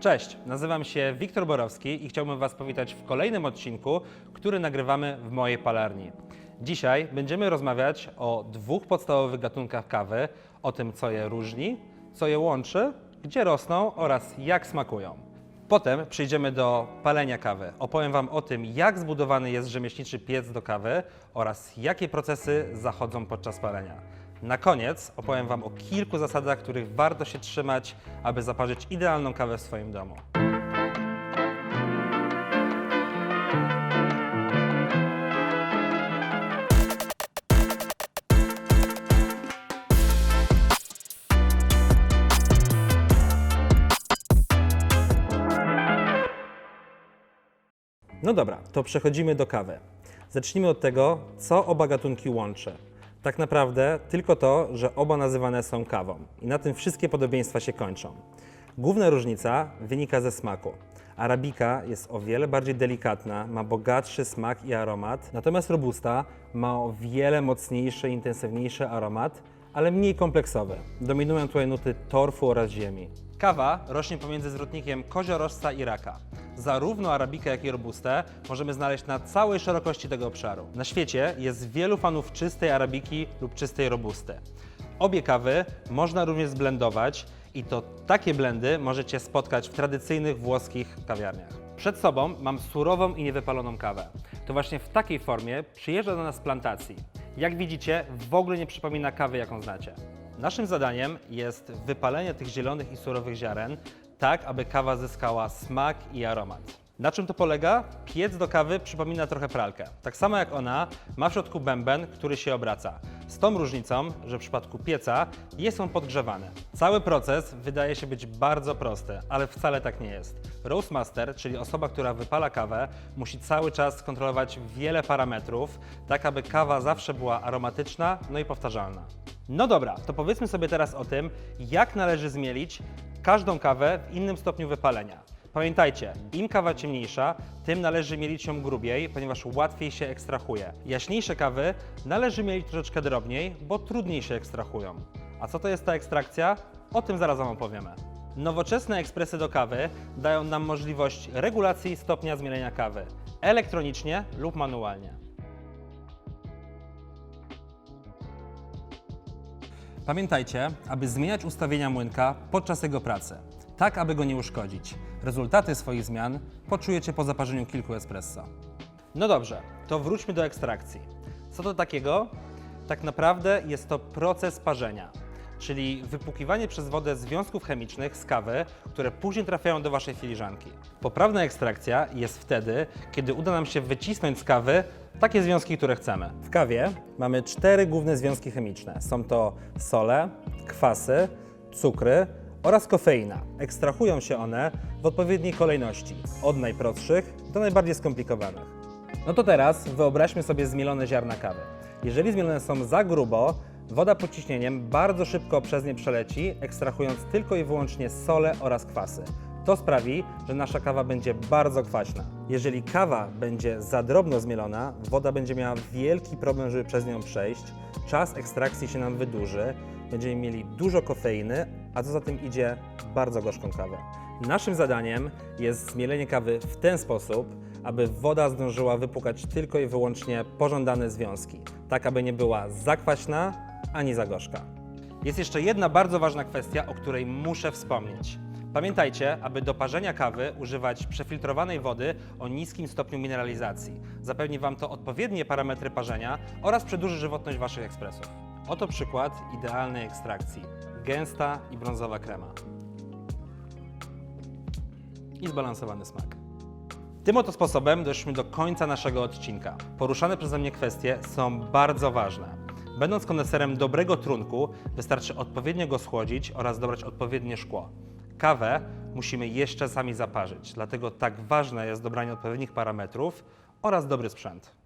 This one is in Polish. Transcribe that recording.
Cześć, nazywam się Wiktor Borowski i chciałbym Was powitać w kolejnym odcinku, który nagrywamy w mojej palarni. Dzisiaj będziemy rozmawiać o dwóch podstawowych gatunkach kawy, o tym co je różni, co je łączy, gdzie rosną oraz jak smakują. Potem przejdziemy do palenia kawy. Opowiem Wam o tym, jak zbudowany jest rzemieślniczy piec do kawy oraz jakie procesy zachodzą podczas palenia. Na koniec opowiem Wam o kilku zasadach, których warto się trzymać, aby zaparzyć idealną kawę w swoim domu. No dobra, to przechodzimy do kawy. Zacznijmy od tego, co oba gatunki łączy. Tak naprawdę tylko to, że oba nazywane są kawą i na tym wszystkie podobieństwa się kończą. Główna różnica wynika ze smaku. Arabika jest o wiele bardziej delikatna, ma bogatszy smak i aromat, natomiast robusta ma o wiele mocniejszy, intensywniejszy aromat, ale mniej kompleksowy. Dominują tutaj nuty torfu oraz ziemi. Kawa rośnie pomiędzy zwrotnikiem koziorożca i raka. Zarówno arabikę, jak i robustę możemy znaleźć na całej szerokości tego obszaru. Na świecie jest wielu fanów czystej arabiki lub czystej robusty. Obie kawy można również zblendować i to takie blendy możecie spotkać w tradycyjnych włoskich kawiarniach. Przed sobą mam surową i niewypaloną kawę. To właśnie w takiej formie przyjeżdża do nas plantacji. Jak widzicie, w ogóle nie przypomina kawy, jaką znacie. Naszym zadaniem jest wypalenie tych zielonych i surowych ziaren, tak aby kawa zyskała smak i aromat. Na czym to polega? Piec do kawy przypomina trochę pralkę. Tak samo jak ona, ma w środku bęben, który się obraca. Z tą różnicą, że w przypadku pieca jest on podgrzewany. Cały proces wydaje się być bardzo prosty, ale wcale tak nie jest. Roastmaster, czyli osoba, która wypala kawę, musi cały czas kontrolować wiele parametrów, tak aby kawa zawsze była aromatyczna, no i powtarzalna. No dobra, to powiedzmy sobie teraz o tym, jak należy zmielić każdą kawę w innym stopniu wypalenia. Pamiętajcie, im kawa ciemniejsza, tym należy mielić ją grubiej, ponieważ łatwiej się ekstrahuje. Jaśniejsze kawy należy mielić troszeczkę drobniej, bo trudniej się ekstrahują. A co to jest ta ekstrakcja? O tym zaraz Wam opowiemy. Nowoczesne ekspresy do kawy dają nam możliwość regulacji stopnia zmielenia kawy elektronicznie lub manualnie. Pamiętajcie, aby zmieniać ustawienia młynka podczas jego pracy, tak aby go nie uszkodzić. Rezultaty swoich zmian poczujecie po zaparzeniu kilku espresso. No dobrze, to wróćmy do ekstrakcji. Co to takiego? Tak naprawdę jest to proces parzenia, czyli wypłukiwanie przez wodę związków chemicznych z kawy, które później trafiają do Waszej filiżanki. Poprawna ekstrakcja jest wtedy, kiedy uda nam się wycisnąć z kawy takie związki, które chcemy. W kawie mamy cztery główne związki chemiczne. Są to sole, kwasy, cukry oraz kofeina. Ekstrahują się one w odpowiedniej kolejności, od najprostszych do najbardziej skomplikowanych. No to teraz wyobraźmy sobie zmielone ziarna kawy. Jeżeli zmielone są za grubo, woda pod ciśnieniem bardzo szybko przez nie przeleci, ekstrahując tylko i wyłącznie sole oraz kwasy. To sprawi, że nasza kawa będzie bardzo kwaśna. Jeżeli kawa będzie za drobno zmielona, woda będzie miała wielki problem, żeby przez nią przejść. Czas ekstrakcji się nam wydłuży, będziemy mieli dużo kofeiny, a co za tym idzie, bardzo gorzką kawę. Naszym zadaniem jest zmielenie kawy w ten sposób, aby woda zdążyła wypłukać tylko i wyłącznie pożądane związki, tak aby nie była za kwaśna ani za gorzka. Jest jeszcze jedna bardzo ważna kwestia, o której muszę wspomnieć. Pamiętajcie, aby do parzenia kawy używać przefiltrowanej wody o niskim stopniu mineralizacji. Zapewni Wam to odpowiednie parametry parzenia oraz przedłuży żywotność Waszych ekspresów. Oto przykład idealnej ekstrakcji. Gęsta i brązowa krema. I zbalansowany smak. Tym oto sposobem doszliśmy do końca naszego odcinka. Poruszane przeze mnie kwestie są bardzo ważne. Będąc koneserem dobrego trunku, wystarczy odpowiednio go schłodzić oraz dobrać odpowiednie szkło. Kawę musimy jeszcze sami zaparzyć, dlatego tak ważne jest dobranie odpowiednich parametrów oraz dobry sprzęt.